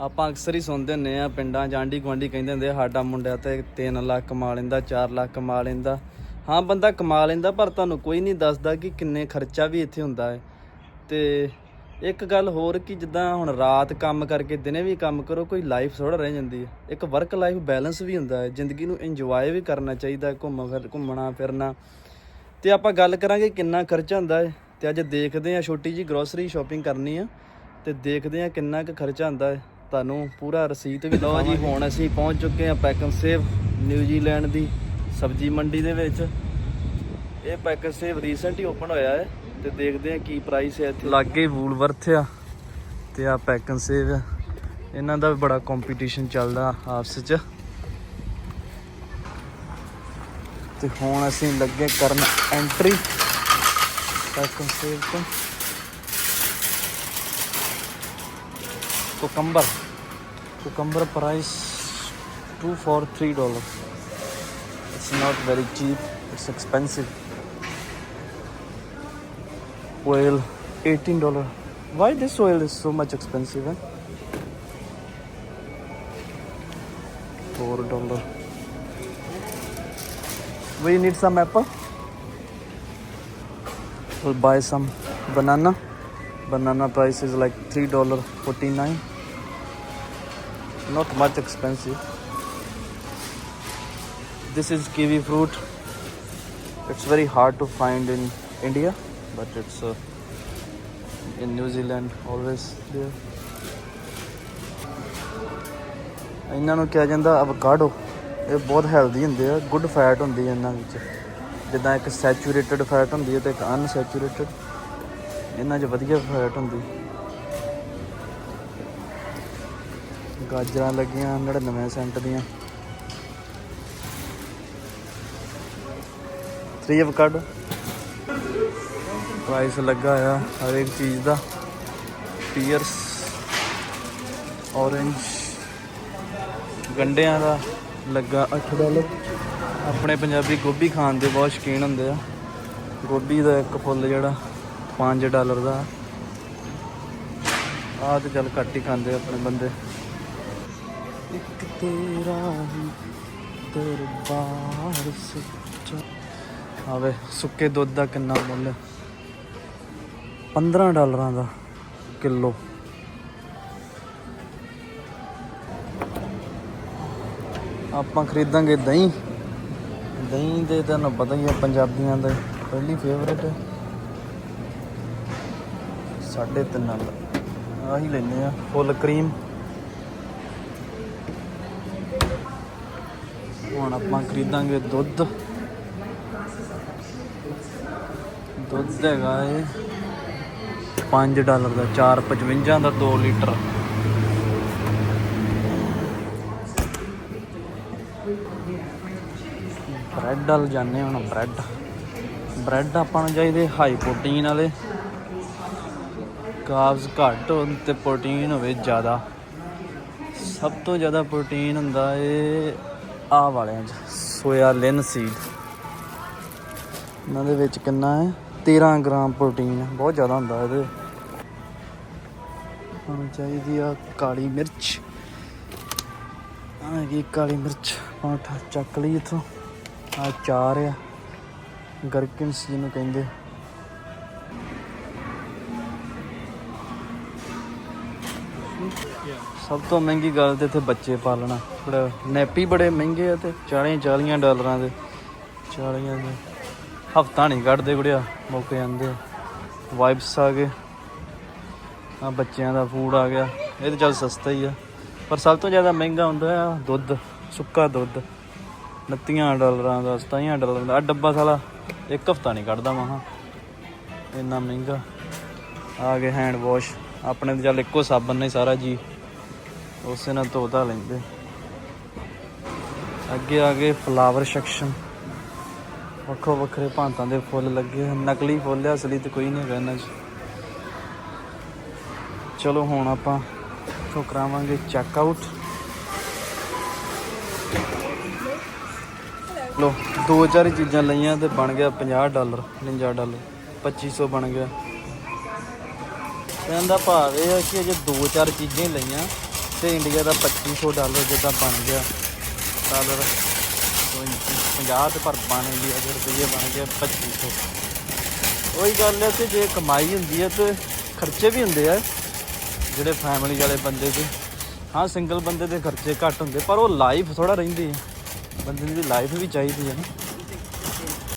ਆਪਾਂ ਅਕਸਰ ਹੀ ਸੁਣਦੇ ਹੁੰਦੇ ਆ ਪਿੰਡਾਂ ਚ ਆਂਢੀ ਗੁਆਂਢੀ ਕਹਿੰਦੇ ਹੁੰਦੇ ਆ, ਸਾਡਾ ਮੁੰਡਾ ਤੇ 3 ਲੱਖ ਕਮਾ ਲੈਂਦਾ 4 ਲੱਖ ਕਮਾ ਲੈਂਦਾ। ਹਾਂ ਬੰਦਾ ਕਮਾ ਲੈਂਦਾ ਪਰ ਤੁਹਾਨੂੰ ਕੋਈ ਨਹੀਂ ਦੱਸਦਾ ਕਿ ਕਿੰਨੇ ਖਰਚਾ ਵੀ ਇੱਥੇ ਹੁੰਦਾ ਹੈ। ਤੇ ਇੱਕ ਗੱਲ ਹੋਰ ਕਿ ਜਿੱਦਾਂ ਹੁਣ ਰਾਤ ਕੰਮ ਕਰਕੇ ਦਿਨੇ ਵੀ ਕੰਮ ਕਰੋ ਕੋਈ ਲਾਈਫ ਥੋੜਾ ਰਹਿ ਜਾਂਦੀ ਹੈ। ਇੱਕ ਵਰਕ ਲਾਈਫ ਬੈਲੈਂਸ ਵੀ ਹੁੰਦਾ ਹੈ। ਜ਼ਿੰਦਗੀ ਨੂੰ ਇੰਜੋਏ ਵੀ ਕਰਨਾ ਚਾਹੀਦਾ ਹੈ, ਘੁੰਮ ਫਿਰ ਘੁੰਮਣਾ ਫਿਰਨਾ। ਤੇ ਆਪਾਂ ਗੱਲ ਕਰਾਂਗੇ ਕਿੰਨਾ ਖਰਚਾ ਹੁੰਦਾ ਹੈ। ਤੇ ਅੱਜ ਦੇਖਦੇ ਹਾਂ ਛੋਟੀ ਜੀ ਗਰੋਸਰੀ ਸ਼ਾਪਿੰਗ ਕਰਨੀ ਆ। ਤੇ ਦੇਖਦੇ ਹਾਂ ਕਿੰਨਾ ਕੁ ਖਰਚਾ ਹੁੰਦਾ ਹੈ। ਤੁਹਾਨੂੰ ਪੂਰਾ ਰਸੀਦ ਵੀ ਲਓ ਜੀ। ਹੁਣ ਅਸੀਂ ਪਹੁੰਚ ਚੁੱਕੇ ਹਾਂ ਪੈਕਨ ਸੇਵ ਨਿਊਜ਼ੀਲੈਂਡ ਦੀ ਸਬਜ਼ੀ ਮੰਡੀ ਦੇ ਵਿੱਚ। ਇਹ ਪੈਕਨ ਸੇਵ ਰੀਸੈਂਟ ਹੀ ਓਪਨ ਹੋਇਆ ਹੈ ਤੇ ਦੇਖਦੇ ਹਾਂ ਕੀ ਪ੍ਰਾਈਸ ਹੈ ਇੱਥੇ। ਲਾਗੇ ਵੂਲਵਰਥ ਆ ਤੇ ਆ ਪੈਕਨ ਸੇਵ ਆ। ਇਹਨਾਂ ਦਾ ਵੀ ਬੜਾ ਕੰਪੀਟੀਸ਼ਨ ਚੱਲਦਾ ਆਪਸ ਚ। ਤੇ ਹੁਣ ਅਸੀਂ ਲੱਗੇ ਕਰਨ ਐਂਟਰੀ ਪੈਕਨ ਸੇਵ ਤੋਂ। Cucumber. Cucumber price 2 for 3 dollar it's not very cheap it's expensive. Oil 18 dollar why this oil is so much expensive eh? 4 dollar we need some apple. We'll buy some banana. Banana price is like three dollar forty nine not much expensive this is kiwi fruit it's very hard to find in india but it's uh, in new zealand always there ਇਹਨਾਂ ਨੂੰ ਕਿਹਾ ਜਾਂਦਾ ਅਵਕਾਡੋ ਇਹ ਬਹੁਤ healthy ਹੁੰਦੇ ਆ good fat ਹੁੰਦੀ ਹੈ ਇਹਨਾਂ ਵਿੱਚ ਜਿੱਦਾਂ ਇੱਕ ਸੈਚੂਰੇਟਡ ਫੈਟ ਹੁੰਦੀ ਹੈ ਤੇ ਇੱਕ ਅਨਸੈਚੂਰੇਟਡ ਇਹਨਾਂ 'ਚ ਵਧੀਆ ਫੈਟ ਹੁੰਦੀ ਗਾਜਰਾਂ ਲੱਗੀਆਂ 99 ਸੈਂਟ ਦੀਆਂ। 3 ਅਵਕਾਡੋ ਪ੍ਰਾਈਸ ਲੱਗਾ ਆ ਹਰ ਇੱਕ ਚੀਜ਼ ਦਾ। ਪੀਅਰਸ ਔਰੇਂਜ ਗੰਡਿਆਂ ਦਾ ਲੱਗਾ 8 ਡਾਲਰ ਆਪਣੇ ਪੰਜਾਬੀ ਗੋਭੀ ਖਾਣ ਦੇ ਬਹੁਤ ਸ਼ੌਕੀਨ ਹੁੰਦੇ ਆ। ਗੋਭੀ ਦਾ ਇੱਕ ਫੁੱਲ ਜਿਹੜਾ 5 ਡਾਲਰ ਦਾ। ਆ ਤੇ ਚੱਲ ਘੱਟ ਹੀ ਖਾਂਦੇ ਆਪਣੇ ਬੰਦੇ। ਇੱਕ ਤੇਰਾ ਹੀ ਦਰਬਾਰ ਸੱਚਾ। ਆਵੇ ਸੁੱਕੇ ਦੁੱਧ ਦਾ ਕਿੰਨਾ ਮੁੱਲ ਹੈ। 15 ਡਾਲਰਾਂ ਦਾ ਕਿਲੋ। ਆਪਾਂ ਖਰੀਦਾਂਗੇ ਦਹੀਂ। ਦਹੀਂ ਦੇ ਤੁਹਾਨੂੰ ਪਤਾ ਹੀ ਆ, ਪੰਜਾਬੀਆਂ ਦਾ ਪਹਿਲੀ ਫੇਵਰੇਟ ਹੈ। ਸਾਢੇ ਤਿੰਨ ਨਾਲ ਆਹੀ ਲੈਨੇ ਆ, ਫੁੱਲ ਕਰੀਮ ਹੁਣ ਆਪਾਂ ਖਰੀਦਾਂਗੇ ਦੁੱਧ। ਦੁੱਧ ਹੈਗਾ ਏ 5 ਡਾਲਰ ਦਾ 4.55 ਦਾ 2 ਲੀਟਰ। ਬ੍ਰੈਡ ਵਾਲ ਜਾਂਦੇ ਹੁਣ, ਬ੍ਰੈਡ। ਬ੍ਰੈਡ ਆਪਾਂ ਨੂੰ ਚਾਹੀਦੇ ਹਾਈ ਪ੍ਰੋਟੀਨ ਵਾਲੇ। ਕਾਰਬਸ ਘੱਟ ਹੋਣ ਤੇ ਪ੍ਰੋਟੀਨ ਹੋਵੇ ਜ਼ਿਆਦਾ। ਸਭ ਤੋਂ ਜ਼ਿਆਦਾ ਪ੍ਰੋਟੀਨ ਹੁੰਦਾ ਏ ਆਹ ਵਾਲਿਆਂ 'ਚ, ਸੋਇਆ ਲਿਨ ਸੀਡ ਇਹਨਾਂ ਦੇ ਵਿੱਚ ਕਿੰਨਾ ਹੈ? 13 ਗ੍ਰਾਮ ਪ੍ਰੋਟੀਨ ਬਹੁਤ ਜ਼ਿਆਦਾ ਹੁੰਦਾ ਇਹਦੇ। ਹੁਣ ਚਾਹੀਦੀ ਆ ਕਾਲੀ ਮਿਰਚ। ਆ ਹੈਗੀ ਕਾਲੀ ਮਿਰਚ। ਪਾਠ ਚੱਕ ਲਈ ਇਥੋਂ। ਆ ਚਾਰ ਆ। ਗਰਕਿਨਸ ਜਿਹਨੂੰ ਕਹਿੰਦੇ। ਸਭ ਤੋਂ ਮਹਿੰਗੀ ਗੱਲ ਤੇ ਇੱਥੇ ਬੱਚੇ ਪਾਲਣਾ। ਬੜਾ ਨੈਪੀ ਬੜੇ ਮਹਿੰਗੇ ਆ ਤੇ 40 40 ਡਾਲਰਾਂ ਦੇ। 40 ਦੇ। ਹਫਤਾ ਨਹੀਂ ਕੱਢਦੇ ਗੁੜਿਆ ਮੁੱਕ ਜਾਂਦੇ ਵਾਈਬਸ ਆ ਗਏ। ਆ ਬੱਚਿਆਂ ਦਾ ਫੂਡ ਆ ਗਿਆ। ਇਹ ਤਾਂ ਚੱਲ ਸਸਤਾ ਹੀ ਆ। ਪਰ ਸਭ ਤੋਂ ਜ਼ਿਆਦਾ ਮਹਿੰਗਾ ਹੁੰਦਾ ਆ ਦੁੱਧ, ਸੁੱਕਾ ਦੁੱਧ। 29 ਡਾਲਰਾਂ ਦਾ 27 ਡਾਲਰਾਂ ਦਾ। ਆ ਡੱਬਾ ਸਾਲਾ ਇੱਕ ਹਫਤਾ ਨਹੀਂ ਕੱਢਦਾ ਮਹਾ ਇੰਨਾ ਮਹਿੰਗਾ। ਆ ਗਏ ਹੈਂਡ ਵਾਸ਼ ਆਪਣੇ ਤੇ ਚੱਲ ਇੱਕੋ ਸਾਬਣ ਨੇ ਸਾਰਾ ਜੀ। ਉਸੇ ਨਾਲ ਧੋ ਲੈਂਦੇ। ਅੱਗੇ ਆ ਗਏ ਫਲਾਵਰ ਸੈਕਸ਼ਨ ਵੱਖੋ ਵੱਖਰੇ ਭਾਂਤਾਂ ਦੇ ਫੁੱਲ ਲੱਗੇ ਹੋਏ। ਨਕਲੀ ਫੁੱਲ ਆ, ਅਸਲੀ ਤੇ ਕੋਈ ਨਹੀਂ ਹੈਗਾ ਇਹਨਾਂ 'ਚ। ਚਲੋ ਹੁਣ ਆਪਾਂ ਇੱਥੋਂ ਕਰਾਵਾਂਗੇ ਚੈੱਕ ਆਊਟ ਲੋ ਦੋ ਚਾਰ ਚੀਜ਼ਾਂ ਲਈਆਂ ਤੇ ਬਣ ਗਿਆ 50 ਡਾਲਰ 49 ਡਾਲਰ 2500 ਬਣ ਗਿਆ। ਕਹਿਣ ਦਾ ਭਾਵ ਇਹ ਹੈ ਕਿ ਅਜੇ ਦੋ ਚਾਰ ਚੀਜ਼ਾਂ ਲਈਆਂ। ਤੇ ਇੰਡੀਆ ਦਾ 2500 ਡਾਲਰ ਜਿੱਦਾਂ ਬਣ ਗਿਆ। ਡਾਲਰ 50 ਤੇ ਪਰ ਬਣ ਇੰਡੀਆ ਦੇ ਰੁਪਏ ਬਣ ਗਿਆ 2500 ਉਹੀ ਗੱਲ ਹੈ ਕਿ ਜੇ ਕਮਾਈ ਹੁੰਦੀ ਹੈ ਤੇ ਖਰਚੇ ਵੀ ਹੁੰਦੇ ਆ, ਜਿਹੜੇ ਫੈਮਿਲੀ ਵਾਲੇ ਬੰਦੇ ਦੇ। ਹਾਂ ਸਿੰਗਲ ਬੰਦੇ ਦੇ ਖਰਚੇ ਘੱਟ ਹੁੰਦੇ, ਪਰ ਉਹ ਲਾਈਫ ਥੋੜਾ ਰਹਿੰਦੀ ਹੈ। ਬੰਦੇ ਦੀ ਲਾਈਫ ਵੀ ਚਾਹੀਦੀ ਹੈ ਨਾ।